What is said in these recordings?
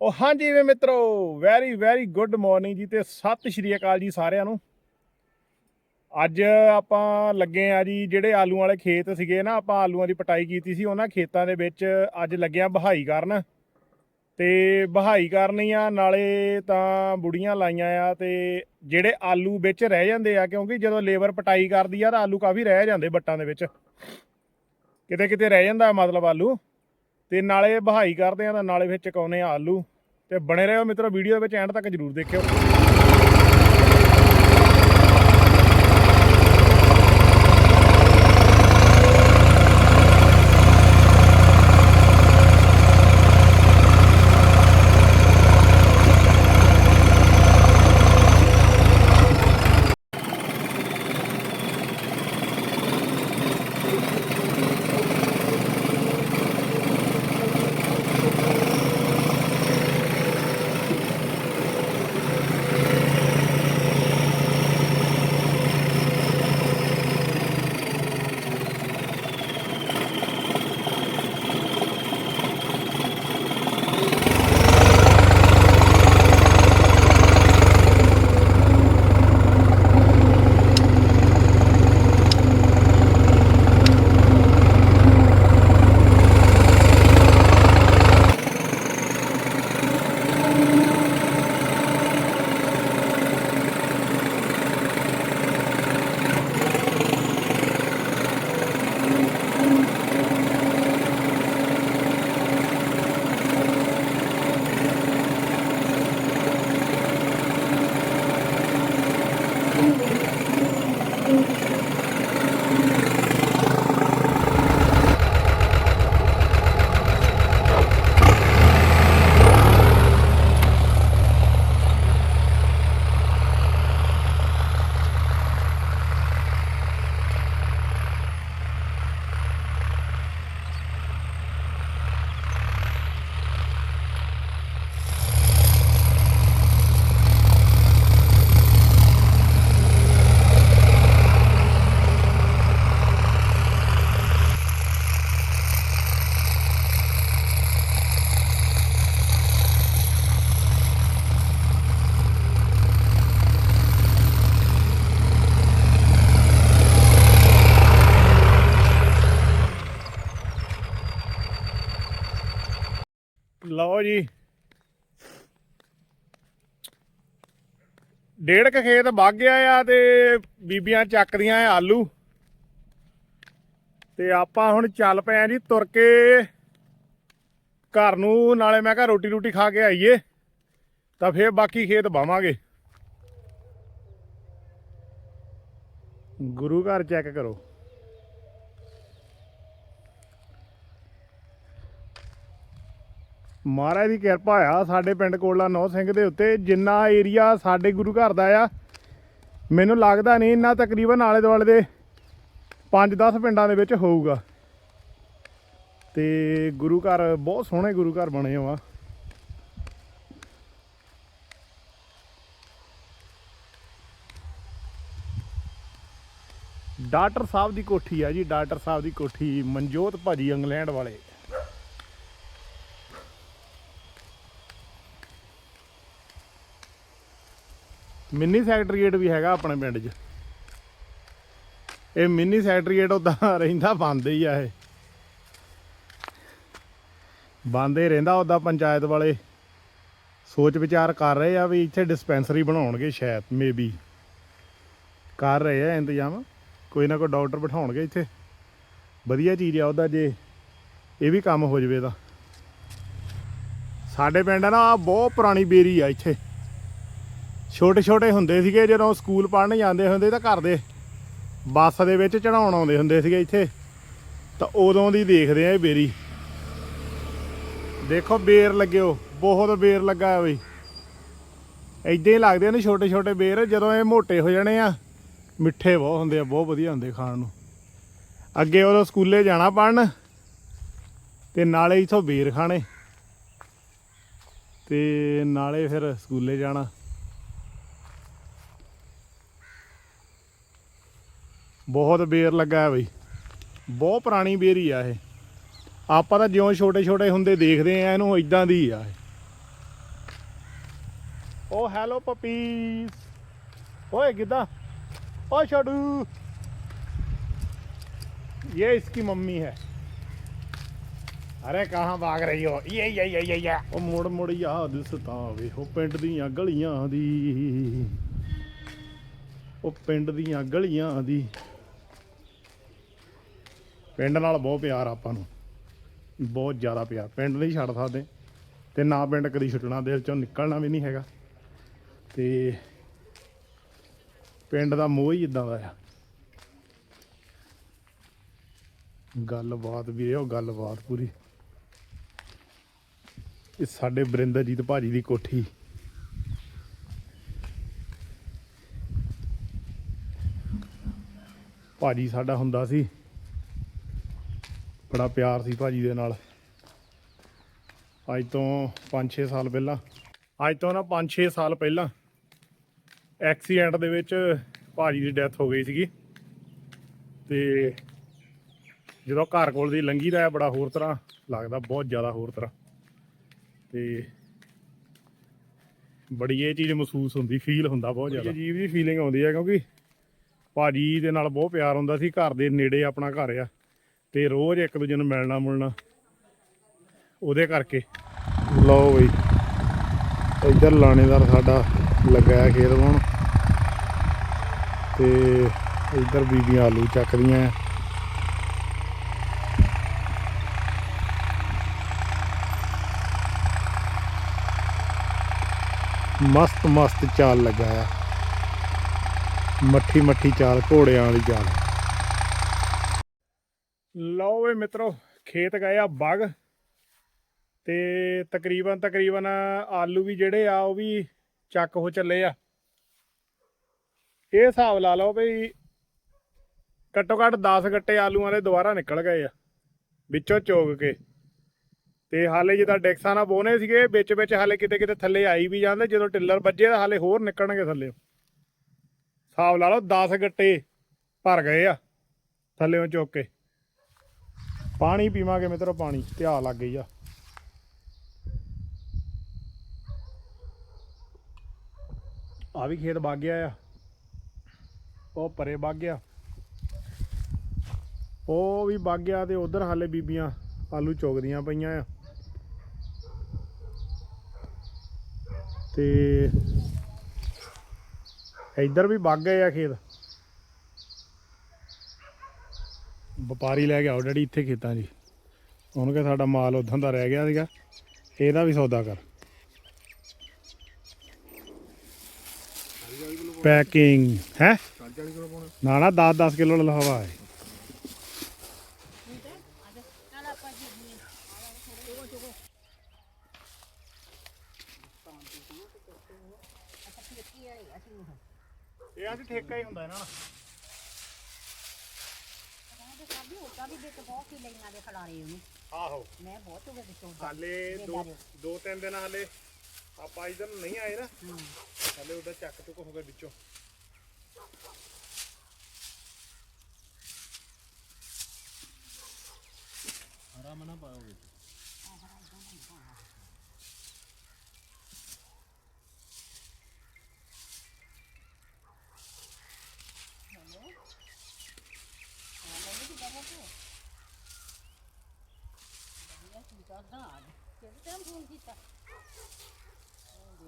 ਉਹ ਹਾਂਜੀ ਵੇ ਮਿੱਤਰੋ ਵੈਰੀ ਵੈਰੀ ਗੁੱਡ ਮਾਰਨਿੰਗ ਜੀ ਤੇ ਸਤਿ ਸ਼੍ਰੀ ਅਕਾਲ ਜੀ ਸਾਰਿਆਂ ਨੂੰ। ਅੱਜ ਆਪਾਂ ਲੱਗੇ ਆ ਜੀ, ਜਿਹੜੇ ਆਲੂ ਵਾਲੇ ਖੇਤ ਸੀਗੇ ਨਾ, ਆਪਾਂ ਆਲੂਆਂ ਦੀ ਪਟਾਈ ਕੀਤੀ ਸੀ, ਉਹਨਾਂ ਖੇਤਾਂ ਦੇ ਵਿੱਚ ਅੱਜ ਲੱਗਿਆ ਬਹਾਈ ਕਰਨ। ਤੇ ਬਹਾਈ ਕਰਨੀ ਆ, ਨਾਲੇ ਤਾਂ ਬੁੜੀਆਂ ਲਾਈਆਂ ਆ ਤੇ ਜਿਹੜੇ ਆਲੂ ਵਿੱਚ ਰਹਿ ਜਾਂਦੇ ਆ, ਕਿਉਂਕਿ ਜਦੋਂ ਲੇਬਰ ਪਟਾਈ ਕਰਦੀ ਆ, ਤਾਂ ਆਲੂ ਕਾਫੀ ਰਹਿ ਜਾਂਦੇ ਬੱਟਾਂ ਦੇ ਵਿੱਚ। ਕਿਤੇ ਕਿਤੇ ਰਹਿ ਜਾਂਦਾ ਮਤਲਬ ਆਲੂ। ਤੇ ਨਾਲੇ ਬਹਾਈ ਕਰਦੇ ਆ, ਤਾਂ ਨਾਲੇ ਵਿੱਚ ਚਕਾਉਨੇ ਆ ਆਲੂ। ਤੇ ਬਣੇ ਰਹੋ ਮਿੱਤਰੋ ਵੀਡੀਓ ਦੇ ਵਿੱਚ ਐਂਡ ਤੱਕ ਜਰੂਰ ਦੇਖਿਓ। ਲਓ ਜੀ। ਡੇਢ ਕ ਖੇਤ ਵਗ ਗਿਆ ਆ ਤੇ ਬੀਬੀਆਂ ਚੱਕਦੀਆਂ ਆ ਆਲੂ। ਤੇ ਆਪਾਂ ਹੁਣ ਚੱਲ ਪਏ ਆ ਜੀ ਤੁਰ ਕੇ ਘਰ ਨੂੰ, ਨਾਲੇ ਮੈਂ ਕਿਹਾ ਰੋਟੀ ਰੋਟੀ ਖਾ ਕੇ ਆਈਏ, ਤਾਂ ਫੇਰ ਬਾਕੀ ਖੇਤ ਬਾਵਾਂਗੇ ਗੁਰੂ ਘਰ ਚੈੱਕ ਕਰੋ। ਮਹਾਰਾਜ ਦੀ ਕਿਰਪਾ ਆ, ਸਾਡੇ ਪਿੰਡ ਕੋਲਾ ਨੌ ਸਿੰਘ ਦੇ ਉੱਤੇ ਜਿੰਨਾ ਏਰੀਆ ਸਾਡੇ ਗੁਰੂ ਘਰ ਦਾ ਆ, ਮੈਨੂੰ ਲੱਗਦਾ ਨਹੀਂ ਇੰਨਾ ਤਕਰੀਬਨ ਆਲੇ ਦੁਆਲੇ ਦੇ 5-10 ਪਿੰਡਾਂ ਦੇ ਵਿੱਚ ਹੋਊਗਾ। ਤੇ ਗੁਰੂ ਘਰ, ਬਹੁਤ ਸੋਹਣੇ ਗੁਰੂ ਘਰ ਬਣੇ ਹੋ ਆ। ਡਾਕਟਰ ਸਾਹਿਬ ਦੀ ਕੋਠੀ ਆ ਜੀ, ਡਾਕਟਰ ਸਾਹਿਬ ਦੀ ਕੋਠੀ, ਮਨਜੋਤ ਭਾਜੀ ਇੰਗਲੈਂਡ ਵਾਲੇ। ਮਿੰਨੀ ਸੈਕਟਰੀਏਟ ਵੀ ਹੈਗਾ ਆਪਣੇ ਪਿੰਡ 'ਚ। ਇਹ ਮਿੰਨੀ ਸੈਕਟਰੀਏਟ ਉਦਾਂ ਰਹਿੰਦਾ, ਬੰਦ ਹੀ ਆ ਇਹ। ਬੰਦ ਹੀ ਰਹਿੰਦਾ ਉਦਾਂ ਪੰਚਾਇਤ ਵਾਲੇ। ਸੋਚ ਵਿਚਾਰ ਕਰ ਰਹੇ ਆ ਵੀ ਇੱਥੇ ਡਿਸਪੈਂਸਰੀ ਬਣਾਉਣਗੇ ਸ਼ਾਇਦ ਮੇਬੀ ਕਰ ਰਹੇ ਆ ਇੰਤਜ਼ਾਮ, ਕੋਈ ਨਾ ਕੋਈ ਡਾਕਟਰ ਬਿਠਾਉਣਗੇ ਇੱਥੇ। ਵਧੀਆ ਚੀਜ਼ ਆ ਉਹਦਾ ਜੇ, ਇਹ ਵੀ ਕੰਮ ਹੋ ਜਵੇ ਤਾਂ। ਸਾਡੇ ਪਿੰਡ ਆ ਨਾ ਬਹੁਤ ਪੁਰਾਣੀ ਬੇਰੀ ਆ ਇੱਥੇ। ਛੋਟੇ ਛੋਟੇ ਹੁੰਦੇ ਸੀਗੇ, ਜਦੋਂ ਸਕੂਲ ਪੜ੍ਹਨ ਜਾਂਦੇ ਹੁੰਦੇ ਤਾਂ ਘਰ ਦੇ ਬੱਸ ਦੇ ਵਿੱਚ ਚੜਾਉਣ ਆਉਂਦੇ ਹੁੰਦੇ ਸੀਗੇ ਇੱਥੇ। ਤਾਂ ਉਦੋਂ ਦੀ ਦੇਖਦੇ ਆ ਇਹ ਬੇਰੀ। ਦੇਖੋ, ਬੇਰ ਲੱਗਿਓ ਬਹੁਤ ਬੇਰ ਲੱਗਾ ਬਈ। ਏਦਾਂ ਹੀ ਲੱਗਦੇ ਨੇ ਛੋਟੇ ਛੋਟੇ ਬੇਰ, ਜਦੋਂ ਇਹ ਮੋਟੇ ਹੋ ਜਾਣੇ ਆ। ਮਿੱਠੇ ਬਹੁਤ ਹੁੰਦੇ ਆ, ਬਹੁਤ ਵਧੀਆ ਹੁੰਦੇ ਖਾਣ ਨੂੰ। ਅੱਗੇ ਉਦੋਂ ਸਕੂਲੇ ਜਾਣਾ ਪੜਨ ਤੇ ਨਾਲੇ ਇਥੋਂ ਬੇਰ ਖਾਣੇ। ਤੇ ਨਾਲੇ ਫਿਰ ਸਕੂਲੇ ਜਾਣਾ। ਬਹੁਤ ਬੇਰ ਲੱਗਾ ਹੈ ਬਈ ਬਹੁਤ ਪੁਰਾਣੀ ਬੇਰੀ ਆ ਇਹ ਆਪਾਂ ਤਾਂ ਜਿਉਂ ਛੋਟੇ ਛੋਟੇ ਹੁੰਦੇ ਦੇਖਦੇ ਆ ਇਹਨੂੰ ਇਦਾਂ ਦੀ ਆ ਇਹ ਓ ਹੈਲੋ ਪਪੀਸ ਓਏ ਗਿੱਧਾ ਓ ਛੋਡੂ ये इसकी मम्मी है ਅਰੇ ਕਹਾਂ ਭਾਗ ਰਹੀ ਹੋ ਇਹ ਇਹ ਇਹ ਇਹ ਇਹ ਉਹ ਮੁੜ ਮੁੜ ਯਾਦ ਸਤਾਵੇ ਉਹ ਪਿੰਡ ਦੀਆਂ ਗਲੀਆਂ ਦੀ ਉਹ ਪਿੰਡ ਦੀਆਂ ਗਲੀਆਂ ਦੀ ਪਿੰਡ ਨਾਲ ਬਹੁਤ ਪਿਆਰ ਆਪਾਂ ਨੂੰ। ਬਹੁਤ ਜ਼ਿਆਦਾ ਪਿਆਰ। ਪਿੰਡ ਨਹੀਂ ਛੱਡ ਸਕਦੇ। ਤੇ ਨਾ ਪਿੰਡ ਕਦੀ ਛੁੱਟਣਾ ਦਿਲ ਚੋਂ ਨਿਕਲਣਾ ਵੀ ਨਹੀਂ ਹੈਗਾ। ਤੇ ਪਿੰਡ ਦਾ ਮੋਹ ਹੀ ਇਦਾਂ ਦਾ ਆ। ਗੱਲਬਾਤ ਵੀਰੇ, ਉਹ ਗੱਲਬਾਤ ਪੂਰੀ। ਇਹ ਸਾਡੇ ਬਰਿੰਦਰਜੀਤ ਭਾਜੀ ਦੀ ਕੋਠੀ। ਭਾਜੀ ਸਾਡਾ ਹੁੰਦਾ ਸੀ। ਬੜਾ ਪਿਆਰ ਸੀ ਭਾਜੀ ਦੇ ਨਾਲ। ਅੱਜ ਤੋਂ 5-6 ਸਾਲ ਪਹਿਲਾਂ। ਅੱਜ ਤੋਂ ਨਾ 5-6 ਸਾਲ ਪਹਿਲਾਂ ਐਕਸੀਡੈਂਟ ਦੇ ਵਿੱਚ ਭਾਜੀ ਦੀ ਡੈਥ ਹੋ ਗਈ ਸੀਗੀ। ਤੇ ਜਦੋਂ ਘਰ ਕੋਲ ਦੀ ਲੰਗੀ ਦਾ ਬੜਾ ਹੋਰ ਤਰ੍ਹਾਂ ਲੱਗਦਾ ਬਹੁਤ ਜ਼ਿਆਦਾ ਹੋਰ ਤਰ੍ਹਾਂ। ਤੇ ਬੜੀ ਇਹ ਚੀਜ਼ ਮਹਿਸੂਸ ਹੁੰਦੀ ਫੀਲ ਹੁੰਦਾ ਬਹੁਤ ਜ਼ਿਆਦਾ। ਅਜੀਬ ਜੀ ਫੀਲਿੰਗ ਆਉਂਦੀ ਹੈ ਕਿਉਂਕਿ ਭਾਜੀ ਦੇ ਨਾਲ ਬਹੁਤ ਪਿਆਰ ਹੁੰਦਾ ਸੀ ਘਰ ਦੇ ਨੇੜੇ ਆਪਣਾ ਘਰ ਆ। ਤੇ ਰੋਜ਼ ਇੱਕ ਦੂਜੇ ਨੂੰ ਮਿਲਣਾ ਮੁਲਣਾ ਉਹਦੇ ਕਰਕੇ। ਲਓ ਬਈ, ਇੱਧਰ ਲਾਣੇਦਾਰ ਸਾਡਾ ਲੱਗਾ ਹੈ ਖੇਤ ਹੁਣ ਤੇ ਇੱਧਰ ਬੀਬੀਆਂ ਆਲੂ ਚੱਕਦੀਆਂ ਮਸਤ ਮਸਤ ਚਾਲ ਲੱਗਾ ਆ। ਮੱਠੀ ਮੱਠੀ ਚਾਲ ਘੋੜਿਆਂ ਵਾਲੀ ਚਾਲ। ਲਓ ਵੇ ਮਿੱਤਰੋ, ਖੇਤ ਗਏ ਆ ਬਗ ਤੇ ਤਕਰੀਬਨ ਤਕਰੀਬਨ ਆਲੂ ਵੀ ਜਿਹੜੇ ਆ, ਉਹ ਵੀ ਚੱਕ ਹੋ ਚੱਲੇ ਆ। ਇਹ ਹਿਸਾਬ ਲਾ ਲਓ ਵੀ ਘੱਟੋ ਘੱਟ 10 ਗੱਟੇ ਆਲੂਆਂ ਦੇ ਦੁਬਾਰਾ ਨਿਕਲ ਗਏ ਆ, ਵਿੱਚੋਂ ਚੋਗ ਕੇ। ਤੇ ਹਾਲੇ ਜਿੱਦਾਂ ਡੈਕਸਾਂ ਨਾਲ ਬੋਨੇ ਸੀਗੇ, ਵਿੱਚ ਵਿੱਚ ਹਾਲੇ ਕਿਤੇ ਕਿਤੇ ਥੱਲੇ ਆਈ ਵੀ ਜਾਂਦੇ, ਜਦੋਂ ਟਿੱਲਰ ਵੱਜੇ ਤਾਂ ਹਾਲੇ ਹੋਰ ਨਿਕਲਣਗੇ ਥੱਲੇ। ਹਿਸਾਬ ਲਾ ਲਓ 10 ਗੱਟੇ ਭਰ ਗਏ ਆ ਥੱਲੇੋਂ ਚੁੱਕ ਕੇ। ਪਾਣੀ ਪੀਵਾਂਗੇ ਮਿੱਤਰੋ, ਪਾਣੀ। ਧਿਆ ਲੱਗ ਗਈ ਆ। ਆ ਵੀ ਖੇਤ ਵਗ ਗਿਆ ਆ। ਉਹ ਪਰੇ ਵਗ ਗਿਆ। ਉਹ ਵੀ ਵਗ ਗਿਆ ਤੇ ਉਧਰ ਹਾਲੇ ਬੀਬੀਆਂ ਆਲੂ ਚੁਗਦੀਆਂ ਪਈਆਂ ਆ। ਤੇ ਇੱਧਰ ਵੀ ਵਗ ਗਏ ਆ ਖੇਤ। ਵਪਾਰੀ ਲੈ ਕੇ ਆਓ ਡੈਡੀ, ਇੱਥੇ ਖੇਤਾਂ 'ਚ। ਉਹਨੂੰ ਕਿ ਸਾਡਾ ਮਾਲ ਉਦਾਂ ਦਾ ਰਹਿ ਗਿਆ ਸੀਗਾ, ਇਹਦਾ ਵੀ ਸੌਦਾ ਕਰ। ਪੈਕਿੰਗ, ਹੈ? ਨਾ ਨਾ 10 10 ਕਿਲੋ ਲਹਾਵਾ ਹੈ। ਇਹ ਅਸੀਂ ਠੇਕਾ ਹੀ ਹੁੰਦਾ ਇਹਨਾਂ ਨਾਲ ਸਾਡੀ ਉਹਦਾ ਵੀ ਵਿੱਚ ਬਹੁਤ ਹੀ ਲੈਣਾ ਦੇ ਖਲਾਰੇ ਉਹਨੂੰ। ਆਹੋ। ਮੈਂ ਬਹੁਤ ਚੁਗੇ ਵਿੱਚੋਂ ਹਾਲੇ ਦੋ ਦੋ ਤਿੰਨ ਦਿਨ ਹਾਲੇ ਆਪਾਂ ਇਧਰ ਨੂੰ ਨਹੀਂ ਆਏ ਨਾ। ਹਾਲੇ ਉਹਦਾ ਚੱਕ ਚੁੱਕ ਹੋ ਗਿਆ ਵਿੱਚੋਂ। ਹਰਾ ਮਨਾ ਪਾਓਗੇ ਵਧੀਆ ਕੀਤਾ ਦਾ ਕਿਹੜੇ ਟਾਈਮ ਫੋਨ ਕੀਤਾ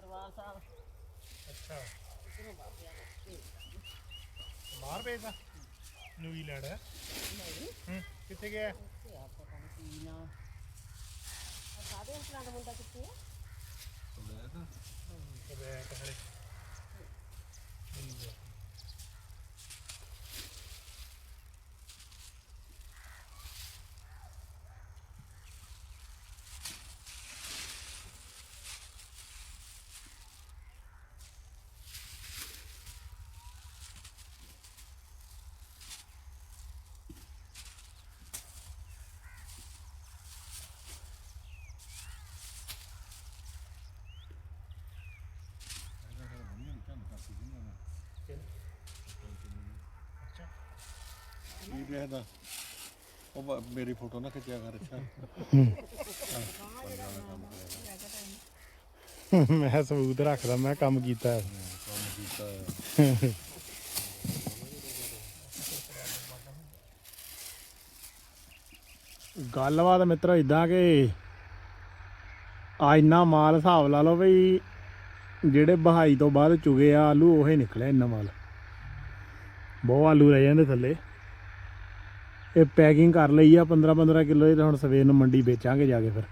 ਦਰਬਾਰ ਸਾਹਿਬ। ਅੱਛਾ। ਕਿਹਨੂੰ ਬਾਹਰ ਭੇਜਦਾ ਨਿਊਜ਼ੀਲੈਂਡ ਹੈ। ਨਹੀਂ। ਹੂੰ ਕਿੱਥੇ ਗਿਆ? ਤੇ ਆ ਪਤਾ ਨਹੀਂ ਕੀ ਨਾ। ਸਾਡੇ ਇੰਪਲਾਂਟ ਮੁੰਡਾ ਕਿੱਥੇ ਆ? ਬੈਕ ਹਲੇ। ਕਿਸੇ ਦਾ ਉਹ ਬ- ਮੇਰੀ ਫੋਟੋ ਨਾ ਖਿੱਚਿਆ ਕਰ ਅੱਛਾ। ਮੈਂ ਸਬੂਤ ਰੱਖਦਾ ਮੈਂ ਕੰਮ ਕੀਤਾ। ਹੈ। ਕੰਮ ਕੀਤਾ। ਗੱਲਬਾਤ ਮਿੱਤਰੋ ਇਦਾਂ ਕਿ ਆ ਇੰਨਾ ਮਾਲ ਹਿਸਾਬ ਲਾ ਲਓ ਬਈ ਜਿਹੜੇ ਬਹਾਈ ਤੋਂ ਬਾਅਦ ਚੁਗੇ ਆ ਆਲੂ ਉਹੇ ਨਿਕਲਿਆ ਇੰਨਾ ਮਾਲ। ਬਹੁਤ ਆਲੂ ਰਹਿ ਜਾਂਦੇ ਥੱਲੇ। ਇਹ ਪੈਕਿੰਗ ਕਰ ਲਈ ਆ 15 15 ਕਿਲੋ ਇਹ ਤਾਂ ਹੁਣ ਸਵੇਰ ਨੂੰ ਮੰਡੀ ਵੇਚਾਂਗੇ ਜਾ ਕੇ ਫਿਰ।